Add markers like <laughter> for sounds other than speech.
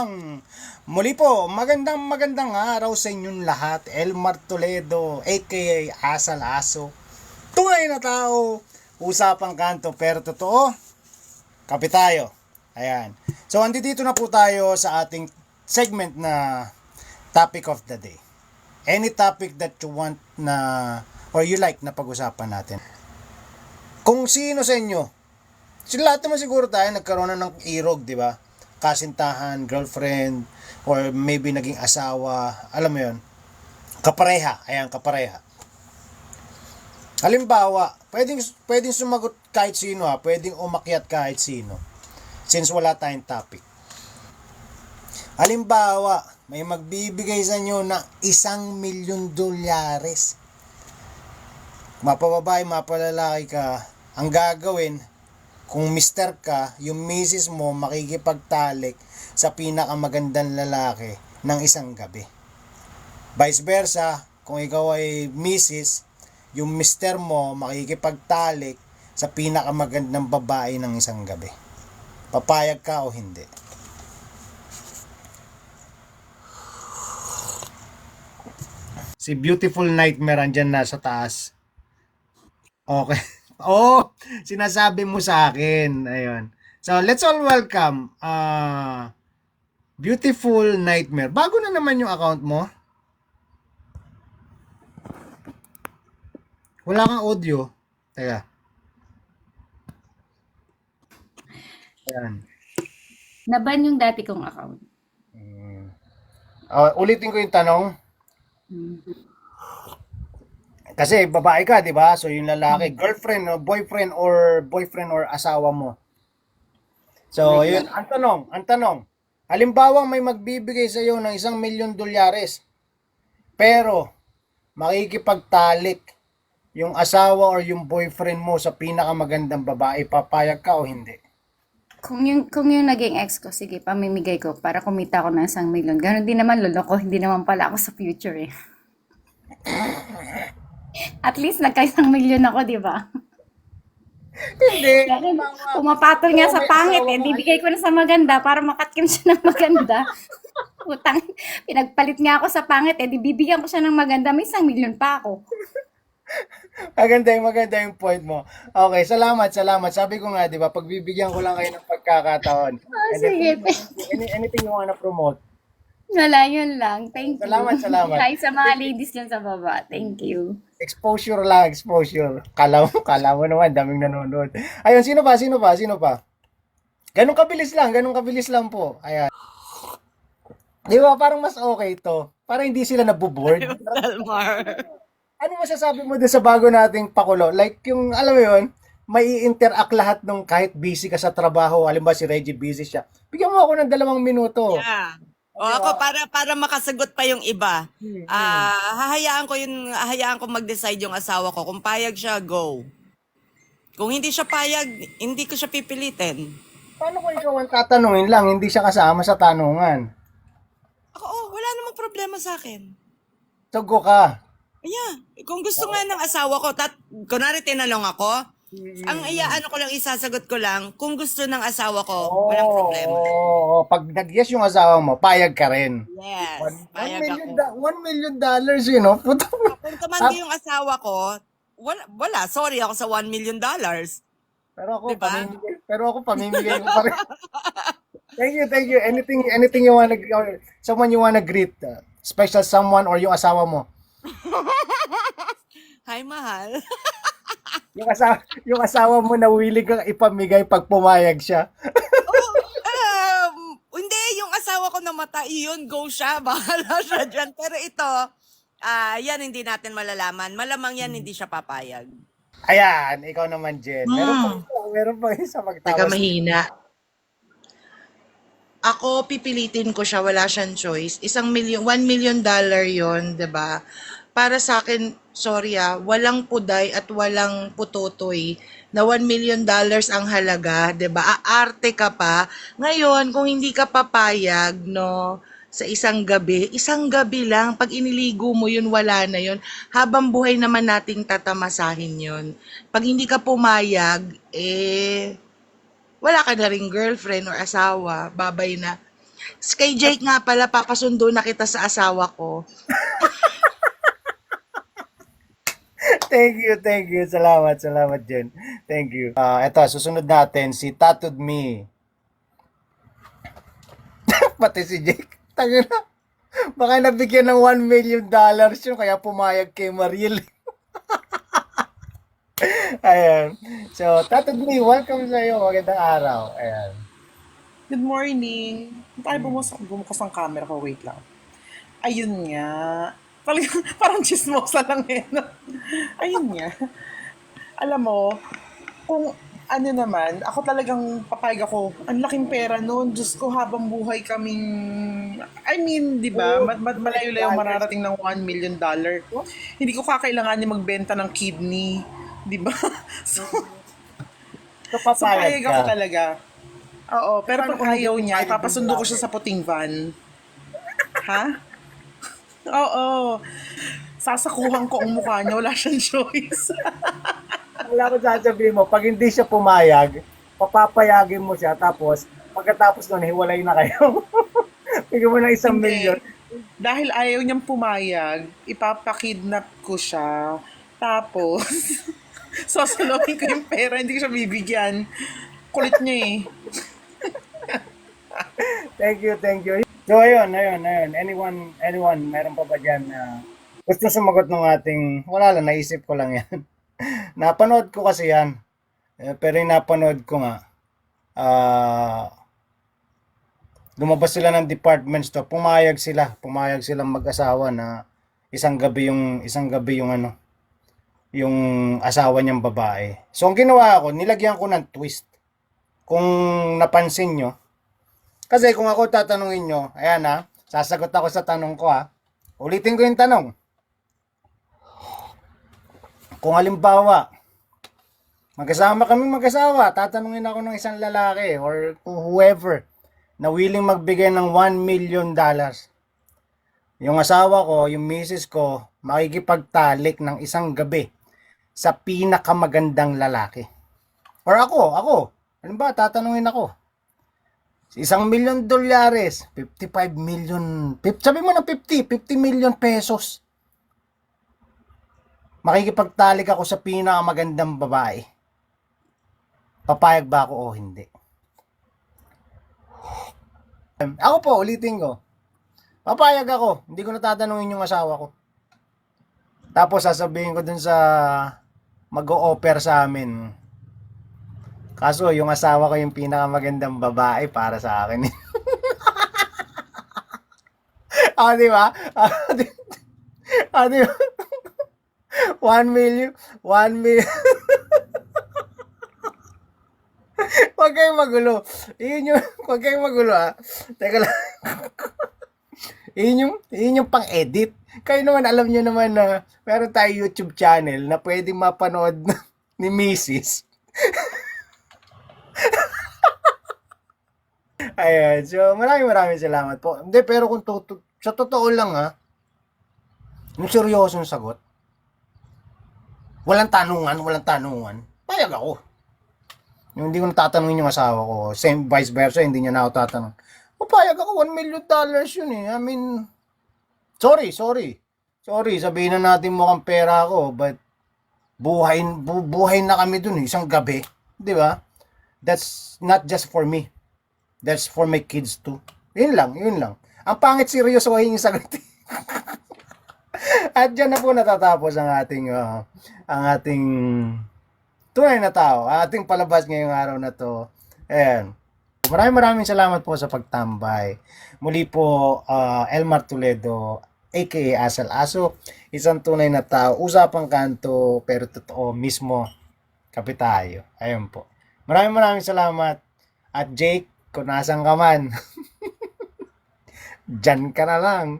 Bang! Muli po, magandang magandang araw sa inyong lahat. Elmar Toledo, aka Asal Aso. Tunay na tao, usapang kanto pero totoo. Kape tayo. Ayan. So, andito na po tayo sa ating segment na topic of the day. Any topic that you want na or you like na pag-usapan natin. Kung sino sa inyo, sila lahat naman siguro tayo nagkaroon na ng irog, di ba? Kasintahan, girlfriend, or maybe naging asawa, alam mo yon kapareha, ayan, kapareha. Halimbawa, pwedeng, pwedeng sumagot kahit sino ha, pwedeng umakyat kahit sino. Since wala tayong topic. Halimbawa, may magbibigay sa inyo ng isang milyon dolyares. Mapababae, mapalalaki ka, ang gagawin, kung mister ka, yung misis mo makikipagtalik sa pinakamagandang lalaki ng isang gabi. Vice versa, kung ikaw ay misis, yung mister mo makikipagtalik sa pinakamagandang babae ng isang gabi. Papayag ka o hindi? Si Beautiful Nightmare andyan na sa taas. Okay. <laughs> Oh, sinasabi mo sa akin. Ayun. So, let's all welcome uh, Beautiful Nightmare. Bago na naman yung account mo. Wala kang audio. Teka. Ayan. Naban yung dati kong account. Ah, ulitin ko yung tanong. Hmm. Kasi babae ka, 'di ba? So yung lalaki, girlfriend o boyfriend or boyfriend or asawa mo. So, yun ang tanong, ang tanong. Halimbawa may magbibigay sa iyo ng isang milyon dolyares. Pero makikipagtalik yung asawa or yung boyfriend mo sa pinakamagandang babae, papayag ka o hindi? Kung yung, kung yung naging ex ko, sige, pamimigay ko para kumita ako ng isang milyon. Ganon din naman loloko, hindi naman pala ako sa future eh. <laughs> At least nagka-isang milyon ako, di ba? Hindi. Pumapatol nga sa pangit eh. Bibigay ko na sa maganda para makatkim siya ng maganda. <laughs> Utang, pinagpalit nga ako sa pangit eh. Bibigyan ko siya ng maganda, may isang milyon pa ako. Maganda yung maganda yung point mo. Okay, salamat, salamat. Sabi ko nga, di ba, pagbibigyan ko lang kayo ng pagkakataon. And <laughs> then, sige. any, anything you wanna promote? Wala, yun lang. Thank you. Salamat, salamat. Hi sa mga ladies dyan sa baba. Thank you. Exposure lang, exposure. Kala mo, <laughs> kala mo naman, daming nanonood. Ayun, sino pa, sino pa, sino pa? Ganun kabilis lang, ganun kabilis lang po. Ayan. Di ba, parang mas okay to. Para hindi sila nabuboard. <laughs> Dalmar. ano masasabi mo doon sa bago nating pakulo? Like yung, alam mo yun, may interact lahat nung kahit busy ka sa trabaho. Alam ba si Reggie busy siya. Bigyan mo ako ng dalawang minuto. Yeah. O ako para para makasagot pa yung iba. Ah, hahayaan ko yun, hahayaan ko mag-decide yung asawa ko kung payag siya, go. Kung hindi siya payag, hindi ko siya pipilitin. Paano kung ikaw ang tatanungin lang, hindi siya kasama sa tanungan? Ako, oh, wala namang problema sa akin. Tugo ka. Yeah. Kung gusto nga ng asawa ko, tat, kunwari tinanong ako, ang iya, ano ko lang, isasagot ko lang, kung gusto ng asawa ko, walang problema. Oo, pag nag-yes yung asawa mo, payag ka rin. Yes, One, one payag million, ako. da- one million dollars, you know? Puto. Kung tumanggi yung asawa ko, wala, wala, sorry ako sa 1 million dollars. Pero ako, Diba? pamimigay, pero ako pamimigay mo pa rin. <laughs> thank you, thank you. Anything, anything you wanna, or someone you wanna greet, uh, special someone or yung asawa mo. <laughs> Hi, mahal. <laughs> Yung asawa, yung asawa mo na willing kang ipamigay pag pumayag siya. um, hindi, yung asawa ko namatay, yun, go siya, <laughs> bahala siya dyan. Pero ito, ah yan hindi natin malalaman. Malamang yan hindi siya papayag. Ayan, ikaw naman, Jen. Meron pa Hmm. meron pa isa Teka, magtawas. mahina. Ako, pipilitin ko siya, wala siyang choice. Isang million, one million dollar yon 'di ba? Para sa akin, sorry ah, walang puday at walang putotoy na 1 million dollars ang halaga, 'di ba? Aarte ka pa. Ngayon, kung hindi ka papayag, no, sa isang gabi, isang gabi lang, pag iniligo mo yun, wala na yun. Habang buhay naman nating tatamasahin yun. Pag hindi ka pumayag, eh, wala ka na ring girlfriend or asawa, babay na. Kay Jake nga pala, papasundo na kita sa asawa ko. Thank you, thank you. Salamat, salamat Jen. Thank you. Ah, eto, susunod natin si Tattooed Me. <laughs> Pati si Jake. Tayo na. Baka nabigyan ng 1 million dollars yun, kaya pumayag kay Mariel. <laughs> Ayan. So, Tattooed Me, welcome sa iyo. Magandang araw. Ayan. Good morning. Tayo bumukas, bumukas ang camera ko. Wait lang. Ayun nga. Talagang, <laughs> parang chismosa lang eh. No? Ayun nga. Alam mo, kung ano naman, ako talagang papayag ako. Ang laking pera noon. Diyos ko, habang buhay kaming... I mean, di ba? Ma- ma- malayo-layo mararating ng 1 million dollar. Hindi ko kakailanganin magbenta ng kidney. Di ba? <laughs> so, So, papayag payag ako talaga. Oo, pero pag ayaw niya, ipapasundo ko siya sa puting van. ha? Oo. Sasakuhan ko ang mukha niya, wala siyang choice. Wala ko sasabihin mo, pag hindi siya pumayag, papapayagin mo siya, tapos, pagkatapos nun, hiwalay na kayo. <laughs> Bigyan mo ng isang Hindi. milyon. Dahil ayaw niyang pumayag, ipapakidnap ko siya. Tapos, <laughs> sasalawin ko yung pera, hindi ko siya bibigyan. Kulit niya eh. Thank you, thank you. So, ayun, ayun, ayun. Anyone, anyone, meron pa ba dyan na gusto sumagot ng ating, wala lang, naisip ko lang yan. <laughs> napanood ko kasi yan. Eh, pero yung napanood ko nga, ah, lumabas sila ng department store, pumayag sila, pumayag silang mag-asawa na isang gabi yung, isang gabi yung ano, yung asawa niyang babae. So, ang ginawa ko, nilagyan ko ng twist. Kung napansin nyo, kasi kung ako tatanungin nyo, ayan ha, sasagot ako sa tanong ko ha. Ulitin ko yung tanong. Kung halimbawa, magkasama kami mag-asawa, tatanungin ako ng isang lalaki or whoever na willing magbigay ng 1 million dollars. Yung asawa ko, yung misis ko, makikipagtalik ng isang gabi sa pinakamagandang lalaki. Or ako, ako. Halimbawa, tatanungin ako. Isang milyon dolyares, 55 million, fif- sabi mo na 50, 50 million pesos. Makikipagtalik ako sa pinakamagandang babae. Papayag ba ako o hindi? Ako po, ulitin ko. Papayag ako. Hindi ko natatanungin yung asawa ko. Tapos sasabihin ko dun sa mag-o-offer sa amin. Kaso yung asawa ko yung pinakamagandang babae para sa akin. <laughs> Ah, di ba? Ah, di, ah, ba? <laughs> One million, one million. <laughs> Huwag kayong magulo. Iyon yung, huwag kayong magulo ha. Teka lang. Iyon yung, iyon yung pang-edit. Kayo naman, alam nyo naman na meron tayo YouTube channel na pwedeng mapanood ni Mrs. Ayan. So, maraming maraming salamat po. Hindi, pero kung to, sa totoo lang ha, yung seryosong sagot, walang tanungan, walang tanungan, payag ako. Yung hindi ko natatanungin yung asawa ko, same vice versa, hindi niya na ako tatanong. Papayag ako, 1 million dollars yun eh. I mean, sorry, sorry. Sorry, sabihin na natin mukhang pera ako, but buhay, bu, buhay na kami dun eh, isang gabi. Di ba? That's not just for me. That's for my kids too. Yun lang, yun lang. Ang pangit seryosohin yung sagot. <laughs> At dyan na po natatapos ang ating ah, ang ating tunay na tao, ang ating palabas ngayong araw na to. Ayan. Maraming maraming salamat po sa pagtambay. Muli po, ah, Elmar Toledo, aka Asal Aso, isang tunay na tao, usapang kanto, pero totoo mismo, kapitayo. Ayun po. Maraming maraming salamat. At Jake, kung nasan ka man, <laughs> dyan ka na lang.